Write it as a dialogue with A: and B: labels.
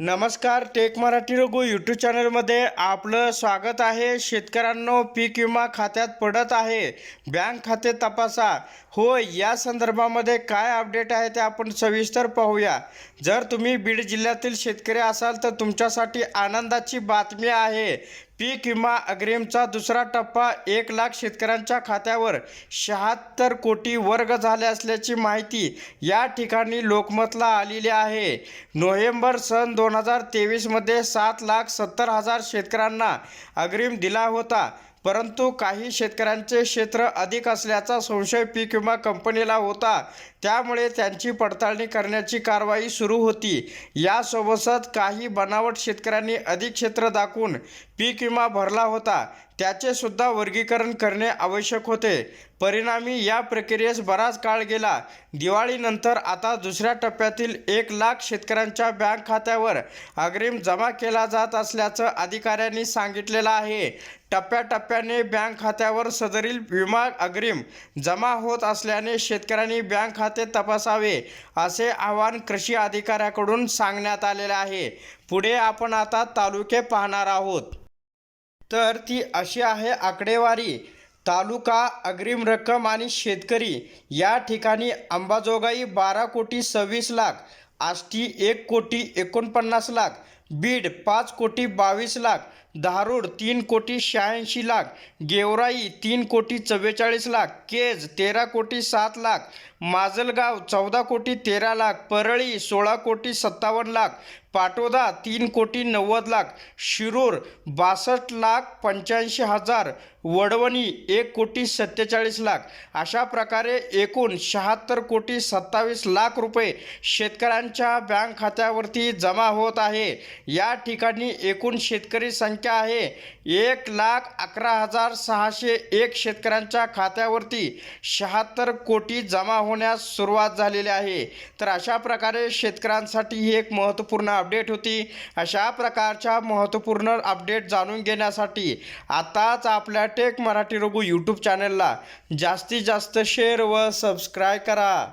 A: नमस्कार take Marathi Raghu YouTube चॅनलमध्ये आपलं स्वागत आहे. शेतकऱ्यांनो पीक विमा खात्यात पडत आहे. बँक खाते तपासा. हो या संदर्भामध्ये काय अपडेट आहे ते आपण सविस्तर पाहूया. जर तुम्ही बीड जिल्ह्यातील शेतकरी असाल तर तुमच्यासाठी आनंदाची बातमी आहे. पीक विमा अग्रिमचा दुसरा टप्पा एक लाख शेतकऱ्यांच्या खात्यावर शहात्तर कोटी वर्ग झाले असल्याची माहिती या ठिकाणी लोकमतला आलेली आहे. नोव्हेंबर सन दोन हजार तेवीसमध्ये सात लाख सत्तर हजार शेतकऱ्यांना अग्रिम दिला होता. परंतु काही शेतकऱ्यांचे क्षेत्र अधिक असल्याचा संशय पीक विमा कंपनीला होता. त्यामुळे त्यांची पडताळणी करण्याची कारवाई सुरू होती. यासोबतच काही बनावट शेतकऱ्यांनी अधिक क्षेत्र दाखवून पीक विमा भरला होता. त्याचे सुद्धा वर्गीकरण करणे आवश्यक होते. परिणामी या प्रक्रियेस बराच काळ गेला. दिवाळीनंतर आता दुसऱ्या टप्प्यातील एक लाख शेतकऱ्यांच्या बँक खात्यावर अग्रिम जमा केला जात असल्याचं अधिकाऱ्यांनी सांगितलेलं आहे. टप्प्याटप्प्याने बँक खात्यावर सदरील विमा अग्रिम जमा होत असल्याने शेतकऱ्यांनी बँक खाते तपासावे असे आवाहन कृषी अधिकाऱ्याकडून सांगण्यात आलेले आहे. पुढे आपण आता तालुके पाहणार आहोत. तर ती अशी आहे आकडेवारी तालुका अग्रिम रक्कम आणि शेतकरी. या ठिकाणी अंबाजोगाई बारा कोटी सव्वीस लाख आष्टी एक कोटी एकोणपन्नास लाख बीड पाच कोटी बावीस लाख धारूर तीन कोटी शहाऐंशी लाख गेवराई तीन कोटी चव्वेचाळीस लाख केज तेरा कोटी सात लाख माजलगाव चौदा कोटी तेरा लाख परळी सोळा कोटी सत्तावन्न लाख पाटोदा तीन कोटी नव्वद लाख शिरूर बासष्ट लाख पंच्याऐंशी हजार वडवणी एक कोटी सत्तेचाळीस लाख. अशा प्रकारे एकूण शहात्तर कोटी सत्तावीस लाख रुपये शेतकऱ्यांच्या बँक खात्यावरती जमा होत आहे. या ठिकाणी एकूण शेतकरी संख्या आहे. एक लाख अकरा हजार सहाशे एक शेतकऱ्यांच्या खात्यावरती शहात्तर कोटी जमा होण्यास सुरुवात झालेली आहे. तर अशा प्रकारे शेतकऱ्यांसाठी ही एक महत्त्वपूर्ण अपडेट होती. अशा प्रकारच्या महत्त्वपूर्ण अपडेट जाणून घेण्यासाठी आताच आपल्या टेक मराठी रघु यूट्यूब चॅनलला जास्तीत जास्त शेअर व सबस्क्राईब करा.